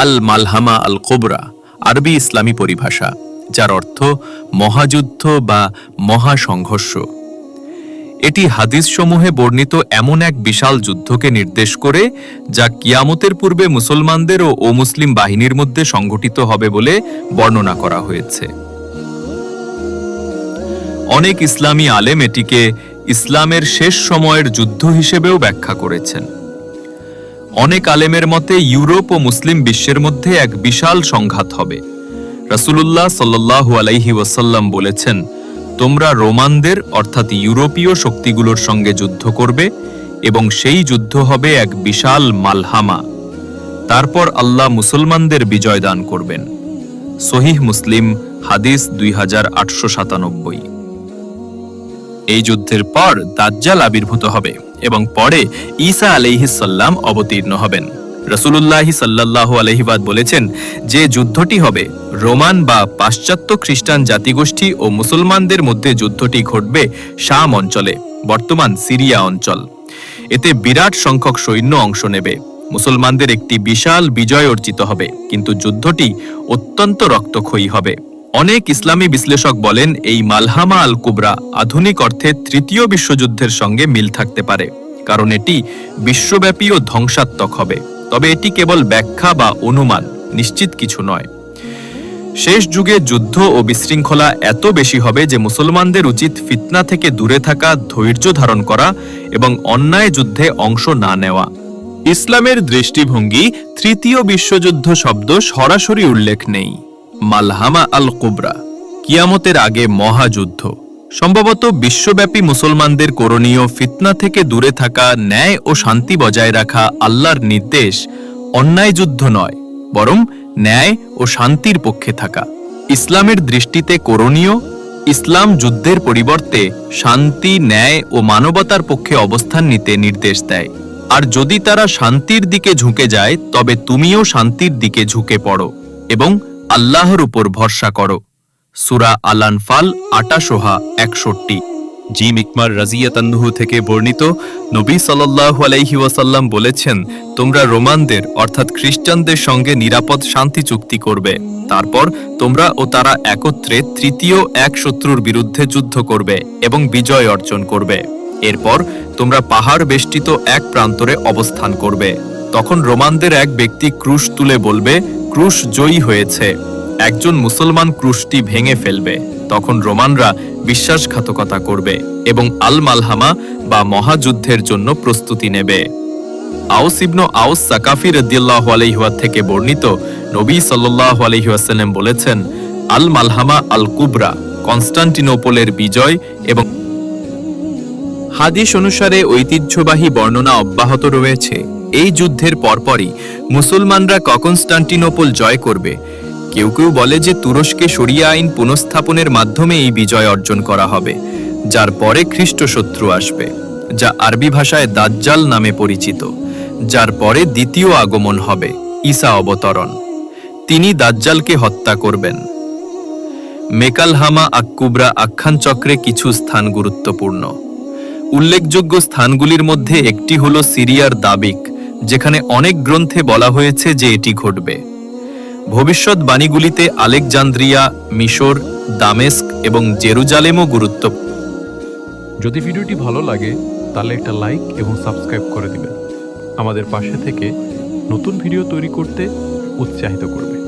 আল মালহামা আল cobra আরবি ইসলামী পরিভাষা, যার অর্থ মহাযুদ্ধ বা মহাসংঘর্ষ। এটি হাদিসসমূহে বর্ণিত এমন এক বিশাল যুদ্ধকে নির্দেশ করে, যা কিয়ামতের পূর্বে মুসলমানদের ও অমুসলিম বাহিনীর মধ্যে সংঘটিত হবে বলে বর্ণনা করা হয়েছে। অনেক ইসলামী আলেম এটিকে ইসলামের শেষ সময়ের যুদ্ধ হিসেবেও ব্যাখ্যা করেছেন। অনেক আলেমের মতে ইউরোপ ও মুসলিম বিশ্বের মধ্যে এক বিশাল সংঘাত হবে। রাসূলুল্লাহ সাল্লাল্লাহু আলাইহি ওয়াসাল্লাম বলেছেন, তোমরা রোমানদের, অর্থাৎ ইউরোপীয় শক্তিগুলোর সঙ্গে যুদ্ধ করবে এবং সেই যুদ্ধ হবে এক বিশাল মালহামা। তারপর আল্লাহ মুসলমানদের বিজয় দান করবেন। সহিহ মুসলিম, হাদিস দুই হাজার আটশো সাতানব্বই। এই যুদ্ধের পর দাজ্জাল আবির্ভূত হবে। এবং পরে ঈসা আলাইহিসাল্লাম অবতীর্ণ হবেন। রসুল্লাহ সাল্লাহ আলহিবাদ বলেছেন, যে যুদ্ধটি হবে, রোমান বা পাশ্চাত্য খ্রিস্টান জাতিগোষ্ঠী ও মুসলমানদের মধ্যে যুদ্ধটি ঘটবে শাম অঞ্চলে, বর্তমান সিরিয়া অঞ্চল। এতে বিরাট সংখ্যক সৈন্য অংশ নেবে। মুসলমানদের একটি বিশাল বিজয় অর্জিত হবে, কিন্তু যুদ্ধটি অত্যন্ত রক্তক্ষয়ী হবে। অনেক ইসলামী বিশ্লেষক বলেন, এই মালহামা আল কুবরা আধুনিক অর্থে তৃতীয় বিশ্বযুদ্ধের সঙ্গে মিল থাকতে পারে। কারণ এটি বিশ্বব্যাপী ও ধ্বংসাত্মক হবে। তবে এটি কেবল ব্যাখ্যা বা অনুমান, নিশ্চিত কিছু নয়। শেষ যুগে যুদ্ধ ও বিশৃঙ্খলা এত বেশি হবে যে মুসলমানদের উচিত ফিতনা থেকে দূরে থাকা, ধৈর্য ধারণ করা এবং অন্যায় যুদ্ধে অংশ না নেওয়া। ইসলামের দৃষ্টিভঙ্গি তৃতীয় বিশ্বযুদ্ধ শব্দ সরাসরি উল্লেখ নেই। মালহামা আল কুবরা কিয়ামতের আগে মহাযুদ্ধ। সম্ভবত বিশ্বব্যাপী মুসলমানদের করণীয় ফিতনা থেকে দূরে থাকা ন্যায় ও শান্তি বজায় রাখা আল্লাহর নির্দেশ অন্যায় যুদ্ধ নয়, বরং ন্যায় ও শান্তির পক্ষে থাকা। ইসলামের দৃষ্টিতে করণীয়, ইসলাম যুদ্ধের পরিবর্তে শান্তি, ন্যায় ও মানবতার পক্ষে অবস্থান নিতে নির্দেশ দেয়। আর যদি তারা শান্তির দিকে ঝুঁকে যায়, তবে তুমিও শান্তির দিকে ঝুঁকে পড়ো এবং আল্লাহর উপর ভরসা করো। সুরা আলানফাল আটাশোহা একষট্টি। জিম ইকমার রাজিয়াতান্নুহু থেকে বর্ণিত নবী সাল্লাল্লাহু আলাইহি ওয়াসাল্লাম বলেছেন, তোমরা রোমানদের, অর্থাৎ খ্রিস্টানদের সঙ্গে নিরাপদ শান্তি চুক্তি করবে। তারপর তোমরা ও তারা একত্রে তৃতীয় এক শত্রুর বিরুদ্ধে যুদ্ধ করবে এবং বিজয় অর্জন করবে। এরপর তোমরা পাহাড় বেষ্টিত এক প্রান্তরে অবস্থান করবে। তখন রোমানদের এক ব্যক্তি ক্রুশ তুলে বলবে, ক্রুশ জয়ী হয়েছে। একজন মুসলমান ক্রুশটি ভেঙে ফেলবে, তখন রোমানরা বিশ্বাসঘাতকতা করবে এবং আল মালহামা বা মহাযুদ্ধের জন্য প্রস্তুতি নেবে। আউস ইবনু আউস সাকাফি রদিয়াল্লাহু আলাইহি থেকে বর্ণিত নবী সাল্লাল্লাহু আলাইহি ওয়াসাল্লাম বলেছেন আল মালহামা আল কুবরা কনস্টান্টিনোপলের বিজয় এবং হাদিস অনুসারে ঐতিহ্যবাহী বর্ণনা অব্যাহত রয়েছে। এই যুদ্ধের পরপরই মুসলমানরা কনস্টান্টিনোপল জয় করবে কেউ কেউ বলে যে তুরস্কে শরিয়া আইন পুনঃস্থাপনের মাধ্যমে এই বিজয় অর্জন করা হবে, যার পরে খ্রিস্ট শত্রু আসবে, যা আরবি ভাষায় দাজ্জাল নামে পরিচিত, যার পরে দ্বিতীয় আগমন হবে, ঈসা অবতরণ। তিনি দাজ্জালকে হত্যা করবেন। মেকালহামা আক্কুবরা আখ্যান চক্রে কিছু স্থান গুরুত্বপূর্ণ। উল্লেখযোগ্য স্থানগুলির মধ্যে একটি হল সিরিয়ার দাবিক, যেখানে অনেক গ্রন্থে বলা হয়েছে যে এটি ঘটবে। ভবিষ্যৎবাণীগুলিতে আলেকজান্দ্রিয়া, মিশর, দামেস্ক এবং জেরুজালেমও গুরুত্ব যদি ভিডিওটি ভালো লাগে, তাহলে একটা লাইক এবং সাবস্ক্রাইব করে দিবেন। আমাদের পাশে থেকে নতুন ভিডিও তৈরি করতে উৎসাহিত করবে।